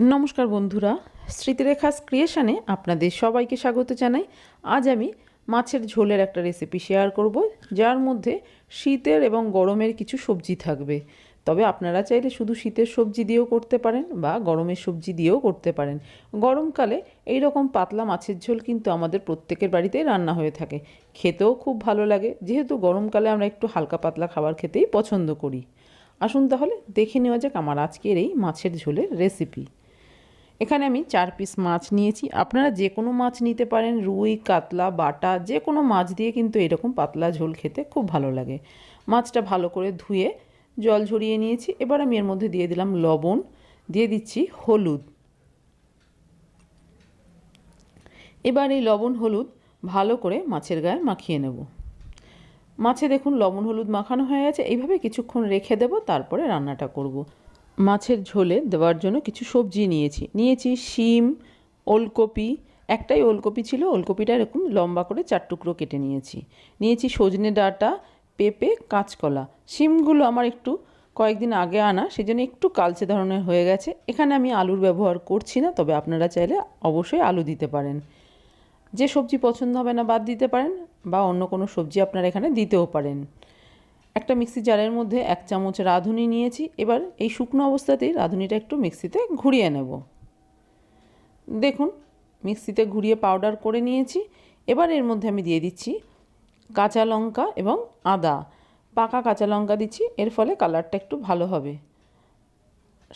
নমস্কার বন্ধুরা, স্মৃতিরেখাস ক্রিয়েশনে আপনাদের সবাইকে স্বাগত জানাই। আজ আমি মাছের ঝোলের একটা রেসিপি শেয়ার করব, যার মধ্যে শীতের এবং গরমের কিছু সবজি থাকবে। তবে আপনারা চাইলে শুধু শীতের সবজি দিয়েও করতে পারেন বা গরমের সবজি দিয়েও করতে পারেন। গরমকালে এই রকম পাতলা মাছের ঝোল কিন্তু আমাদের প্রত্যেকের বাড়িতেই রান্না হয়ে থাকে। খেতেও খুব ভালো লাগে, যেহেতু গরমকালে আমরা একটু হালকা পাতলা খাবার খেতেই পছন্দ করি। আসুন তাহলে দেখে নেওয়া যাক আমার আজকের এই মাছের ঝোলের রেসিপি এখানে আমি চার পিস মাছ নিয়েছি। আপনারা যে কোনো মাছ নিতে পারেন, রুই, কাতলা, বাটা যে কোনো মাছ দিয়ে কিন্তু এরকম পাতলা ঝোল খেতে খুব ভালো লাগে। মাছটা ভালো করে ধুয়ে জল ঝরিয়ে নিয়েছি। এবার আমি এর মধ্যে দিয়ে দিলাম লবণ, দিয়ে দিচ্ছি হলুদ। এবার এই লবণ, হলুদ ভালো করে মাছের গায়ে মাখিয়ে নেব। মাছে দেখুন লবণ, হলুদ মাখানো হয়ে গেছে। এইভাবে কিছুক্ষণ রেখে দেব, তারপরে রান্নাটা করব। মাছের ঝোলে দেওয়ার জন্য কিছু সবজি নিয়েছি। নিয়েছি শিম, ওলকপি, একটাই ওলকপি ছিল, ওলকপিটা এরকম লম্বা করে চার টুকরো কেটে নিয়েছি। নিয়েছি সজনে ডাঁটা, পেঁপে, কাঁচকলা। শিমগুলো আমার একটু কয়েকদিন আগে আনা, সেজন্য একটু কালচে ধরনের হয়ে গেছে। এখানে আমি আলুর ব্যবহার করছি না, তবে আপনারা চাইলে অবশ্যই আলু দিতে পারেন। যে সবজি পছন্দ হবে না, বাদ দিতে পারেন, বা অন্য কোনো সবজি আপনারা এখানে দিতেও পারেন। একটা মিক্সি জারের মধ্যে এক চামচ রাঁধুনি নিয়েছি। এবার এই শুকনো অবস্থাতেই রাঁধুনিটা একটু মিক্সিতে ঘুরিয়ে নেব। দেখুন, মিক্সিতে ঘুরিয়ে পাউডার করে নিয়েছি। এবার এর মধ্যে আমি দিয়ে দিচ্ছি কাঁচা লঙ্কা এবং আদা। পাকা কাঁচা লঙ্কা দিচ্ছি, এর ফলে কালারটা একটু ভালো হবে।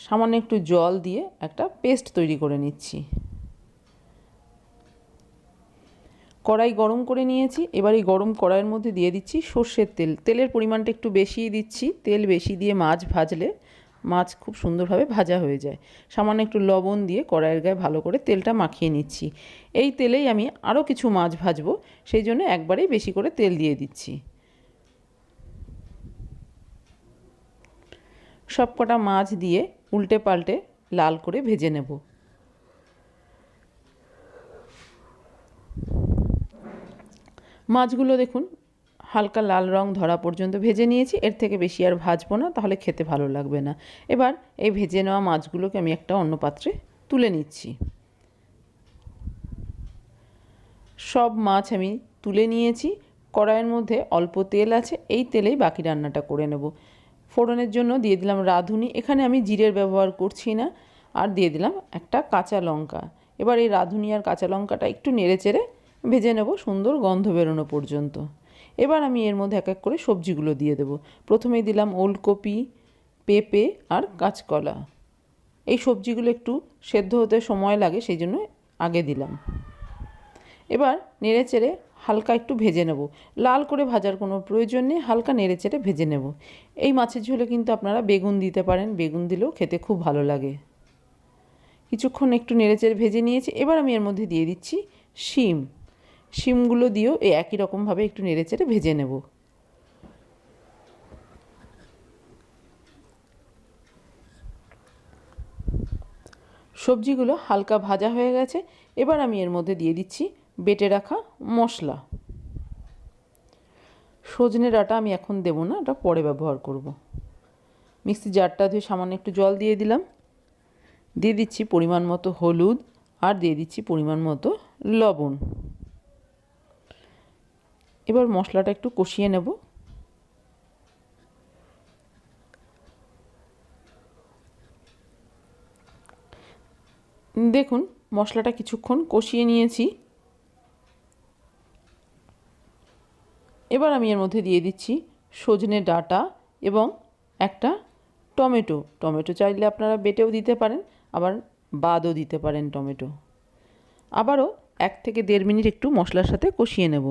সামান্য একটু জল দিয়ে একটা পেস্ট তৈরি করে নিচ্ছি। কড়াই গরম করে নিয়েছি। এবার এই গরম কড়াইয়ের মধ্যে দিয়ে দিচ্ছি সর্ষের তেল। তেলের পরিমাণটা একটু বেশিই দিচ্ছি। তেল বেশি দিয়ে মাছ ভাজলে মাছ খুব সুন্দরভাবে ভাজা হয়ে যায়। সামান্য একটু লবণ দিয়ে কড়াইয়ের গায়ে ভালো করে তেলটা মাখিয়ে নিচ্ছি। এই তেলেই আমি আরও কিছু মাছ ভাজবো। সেই জন্য একবারেই বেশি করে তেল দিয়ে দিচ্ছি। সব কটা মাছ দিয়ে উল্টে পাল্টে লাল করে ভেজে নেব। মাছগুলো দেখুন, হালকা লাল রং ধরা পর্যন্ত ভেজে নিয়েছি, এর থেকে বেশি আর ভাজবো না, তাহলে খেতে ভালো লাগবে না। এবার এই ভেজে নেওয়া মাছগুলোকে আমি একটা অন্য পাত্রে তুলে নিচ্ছি। সব মাছ আমি তুলে নিয়েছি, কড়াইয়ের মধ্যে অল্প তেল আছে, এই তেলেই বাকি রান্নাটা করে নেব। ফোড়নের জন্য দিয়ে দিলাম রাঁধুনি, এখানে আমি জিরের ব্যবহার করছি না, আর দিয়ে দিলাম একটা কাঁচা লঙ্কা। এবার এই রাঁধুনি আর কাঁচা লঙ্কাটা একটু নেড়ে চেড়ে ভেজে নেব, সুন্দর গন্ধ বেরোনো পর্যন্ত। এবার আমি এর মধ্যে এক এক করে সবজিগুলো দিয়ে দেবো। প্রথমে দিলাম ওলকপি, পেঁপে আর কাঁচকলা। এই সবজিগুলো একটু সেদ্ধ হতে সময় লাগে, সেই জন্য আগে দিলাম। এবার নেড়ে চেড়ে হালকা একটু ভেজে নেব। লাল করে ভাজার কোনো প্রয়োজন নেই, হালকা নেড়ে চেড়ে ভেজে নেব। এই মাছের ঝোলে কিন্তু আপনারা বেগুন দিতে পারেন, বেগুন দিলেও খেতে খুব ভালো লাগে। কিছুক্ষণ একটু নেড়ে চেড়ে ভেজে নিয়েছি। এবার আমি এর মধ্যে দিয়ে দিচ্ছি শিম। শিমগুলো দিয়েও এই একই রকমভাবে একটু নেড়ে চেড়ে ভেজে নেব। সবজিগুলো হালকা ভাজা হয়ে গেছে, এবার আমি এর মধ্যে দিয়ে দিচ্ছি বেটে রাখা মশলা। সজনে ডাঁটা আমি এখন দেবো না, এটা পরে ব্যবহার করব। মিক্সি জারটা ধুয়ে সামান্য একটু জল দিয়ে দিলাম। দিয়ে দিচ্ছি পরিমাণ মতো হলুদ আর দিয়ে দিচ্ছি পরিমাণ মতো লবণ। এবার মশলাটা একটু কষিয়ে নেব। দেখুন, মশলাটা কিছুক্ষণ কষিয়ে নিয়েছি। এবার আমি এর মধ্যে দিয়ে দিচ্ছি সজনে ডাঁটা এবং একটা টমেটো। টমেটো চাইলে আপনারা বেটেও দিতে পারেন, আবার বাদও দিতে পারেন টমেটো। আবারও এক থেকে দেড় মিনিট একটু মশলার সাথে কষিয়ে নেব।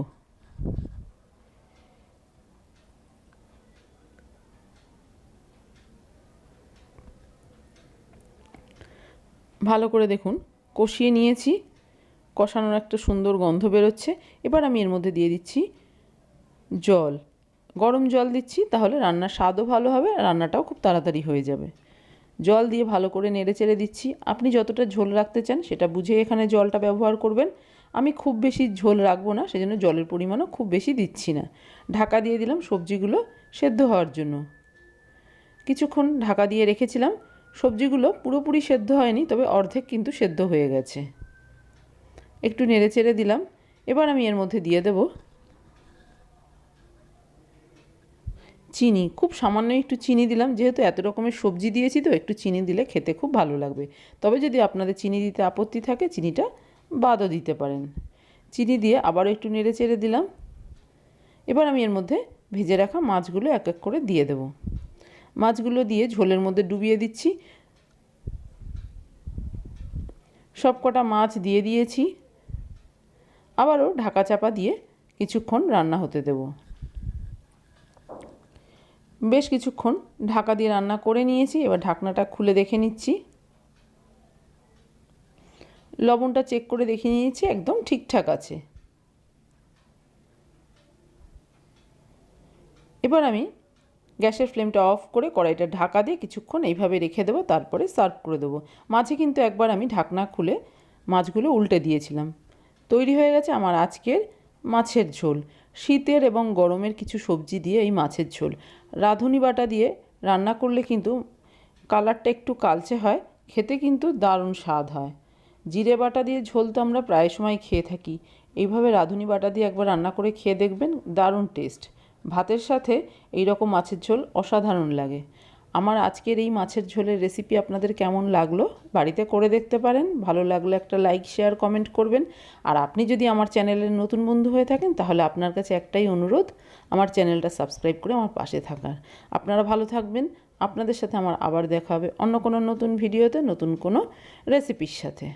ভালো করে দেখুন। কষিয়ে নিয়েছি। কষানোর একটা সুন্দর গন্ধ বেরোচ্ছে। এবার আমি এর মধ্যে দিয়ে দিচ্ছি জল। গরম জল দিচ্ছি, তাহলে রান্নার স্বাদও ভালো হবে রান্নাটাও খুব তাড়াতাড়ি হয়ে যাবে। জল দিয়ে ভালো করে নেড়ে চেড়ে দিচ্ছি। আপনি যতটা ঝোল রাখতে চান, সেটা বুঝে এখানে জলটা ব্যবহার করবেন। আমি খুব বেশি ঝোল রাখব না, সেজন্য জলের পরিমাণও খুব বেশি দিচ্ছি না। ঢাকা দিয়ে দিলাম সবজিগুলো সেদ্ধ হওয়ার জন্য। কিছুক্ষণ ঢাকা দিয়ে রেখেছিলাম। সবজিগুলো পুরোপুরি সেদ্ধ হয়নি, তবে অর্ধেক কিন্তু সেদ্ধ হয়ে গেছে। একটু নেড়ে চেড়ে দিলাম। এবার আমি এর মধ্যে দিয়ে দেব চিনি। খুব সামান্য একটু চিনি দিলাম, যেহেতু এত রকমের সবজি দিয়েছি তো, একটু চিনি দিলে খেতে খুব ভালো লাগবে। তবে যদি আপনাদের চিনি দিতে আপত্তি থাকে, চিনিটা বাদও দিতে পারেন। চিনি দিয়ে আবারও একটু নেড়ে চেড়ে দিলাম। এবার আমি এর মধ্যে ভেজে রাখা মাছগুলো এক এক করে দিয়ে দেব। মাছগুলো দিয়ে ঝোলের মধ্যে ডুবিয়ে দিচ্ছি। সব কটা মাছ দিয়ে দিয়েছি। আবারও ঢাকা চাপা দিয়ে কিছুক্ষণ রান্না হতে দেব। বেশ কিছুক্ষণ ঢাকা দিয়ে রান্না করে নিয়েছি। এবার ঢাকনাটা খুলে দেখে নিচ্ছি। লবণটা চেক করে দেখে নিয়েছি, একদম ঠিকঠাক আছে। এবার আমি গ্যাসের ফ্লেমটা অফ করে কড়াইটা ঢাকা দিয়ে কিছুক্ষণ এইভাবে রেখে দেবো, তারপরে সার্ভ করে দেবো। মাঝে কিন্তু একবার আমি ঢাকনা খুলে মাছগুলো উল্টে দিয়েছিলাম। তৈরি হয়ে গেছে আমার আজকের মাছের ঝোল। শীতের এবং গরমের কিছু সবজি দিয়ে এই মাছের ঝোল। রাঁধুনি বাটা দিয়ে রান্না করলে কিন্তু কালারটা একটু কালচে হয়, খেতে কিন্তু দারুণ স্বাদ হয়। জিরে বাটা দিয়ে ঝোল তো আমরা প্রায় সময় খেয়ে থাকি। এইভাবে রাঁধুনি বাটা দিয়ে একবার রান্না করে খেয়ে দেখবেন দারুণ টেস্ট। ভাতের সাথে এই রকম মাছের ঝোল অসাধারণ লাগে। আমার আজকের এই মাছের ঝোলের রেসিপি আপনাদের কেমন লাগল বাড়িতে করে দেখতে পারেন। ভালো লাগলে একটা লাইক শেয়ার কমেন্ট করবেন। আর আপনি যদি আমার চ্যানেলের নতুন বন্ধু হয়ে থাকেন, তাহলে আপনার কাছে একটাই অনুরোধ, আমার চ্যানেলটা সাবস্ক্রাইব করে আমার পাশে থাকার। আপনারা ভালো থাকবেন। আপনাদের সাথে আমার আবার দেখা হবে অন্য কোনো নতুন ভিডিওতে নতুন কোনো রেসিপির সাথে।